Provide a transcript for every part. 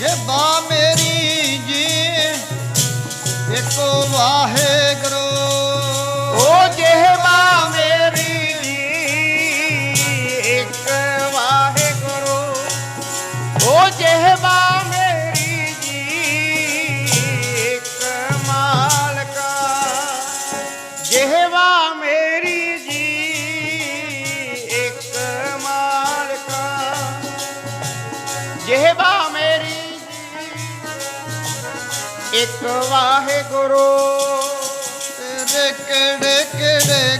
ਜੇ ਬਾ ਮੇਰੀ ਜੀ ਇੱਕੋ ਵਾਹਿਗੁਰੂ। ਓ ਜਿਹਵਾ ਮੇਰੀ ਜੀ ਇੱਕ ਵਾਹਿਗੁਰੂ। ਓ ਜਿਹਵਾ ਮੇਰੀ ਜੀ ਇੱਕ ਮਾਲਕਾ। ਜਿਹਵਾ ਮੇਰੀ ਜੀ ਇੱਕ ਮਾਲਕਾ। ਜਿਹਵਾ ਮੇਰੀ ਇੱਕ ਵਾਹਿਗੁਰੂ ਤੇਰੇ ਕਿਹੜੇ ਕਿਹੜੇ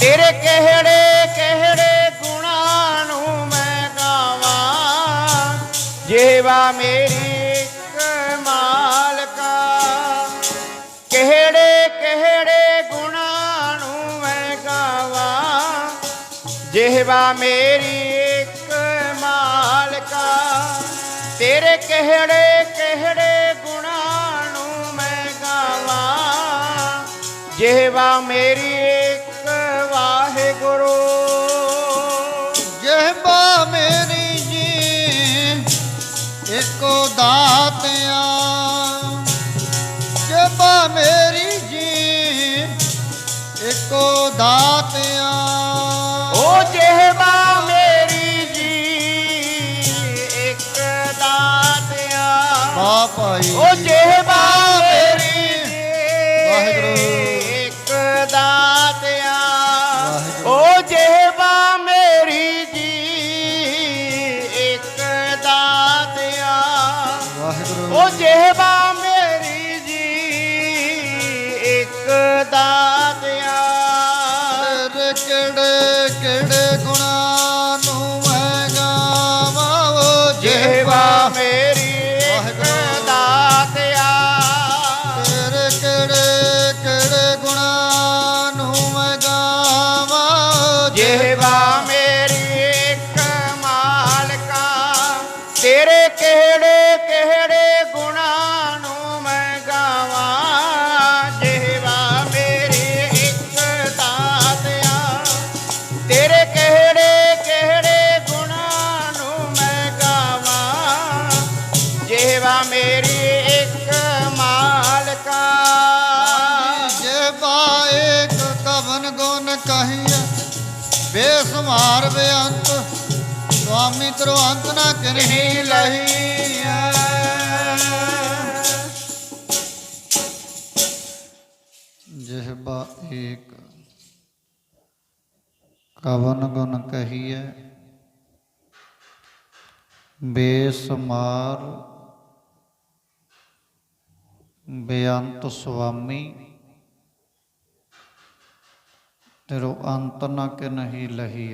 ਤੇਰੇ ਕਿਹੜੇ ਕਿਹੜੇ ਗੁਣਾਂ ਨੂੰ ਮੈਂ ਗਾਵਾਂ। ਜਿਹਵਾ ਮੇਰੀ ਇੱਕ ਮਾਲਕਾ ਕਿਹੜੇ ਕਿਹੜੇ ਗੁਣਾਂ ਨੂੰ ਮੈਂ ਗਾਵਾਂ। ਜਿਹਵਾ ਮੇਰੀ ਇੱਕ ਮਾਲਕਾ ਤੇਰੇ ਕਿਹੜੇ ਕਿਹੜੇ ਗੁਣਾਂ ਨੂੰ ਮੈਂ ਗਾਵਾਂ। ਜਿਹਵਾ ਮੇਰੀ ਇੱਕੋ ਦਾਤਿਆ ਜੇ ਬਾ ਮੇਰੀ ਜੀ ਇੱਕੋ ਦਾਤਿਆ। ਓ ਜਿਹਵਾ ਮੇਰੀ ਜੀ ਇੱਕ ਦਾਤਿਆ। ਬਾ ਭਾਈ। ਓ ਜਿਹਵਾ ਕਿਹੜੇ ਕਿਹੜੇ ਗੁਣਾਂ ਨੂੰ ਮੈਂ ਗਾਵਾਂ? ਜਿਹਵਾ ਮੇਰੀ ਇੱਕ ਦਾਤਿਆ ਤੇਰੇ ਕਿਹੜੇ ਕਿਹੜੇ ਗੁਣਾਂ ਨੂੰ ਮੈਂ ਗਾਵਾਂ? ਜਿਹਵਾ ਮੇਰੀ ਇੱਕ ਮਾਲਕਾ ਜੇ ਬਾਇਕ ਕਵਨ ਗੁਣ ਕਹੀਏ ਬੇਸਮਾਰ ਬੇਅੰਤ ਸੁਆਮੀ ਤਰੋ ਅੰਤ ਨਾ ਕਿਨਹੀ ਲਹੀਐ ਜਿਹਬਾ ਏਕ ਕਵਨ ਗੁਣ ਕਹੀਏ ਬੇਸਮਾਰ ਬੇਅੰਤ ਸੁਆਮੀ। ਤੇਰੋ ਅੰਤ ਨ ਕਿ ਨਹੀਂ ਲਹੀ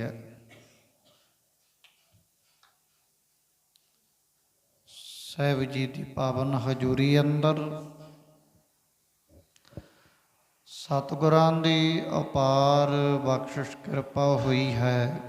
ਸਾਹਿਬ ਜੀ ਦੀ ਪਾਵਨ ਹਜ਼ੂਰੀ ਅੰਦਰ ਸਤਿਗੁਰਾਂ ਦੀ ਅਪਾਰ ਬਖਸ਼ਿਸ਼ ਕਿਰਪਾ ਹੋਈ ਹੈ।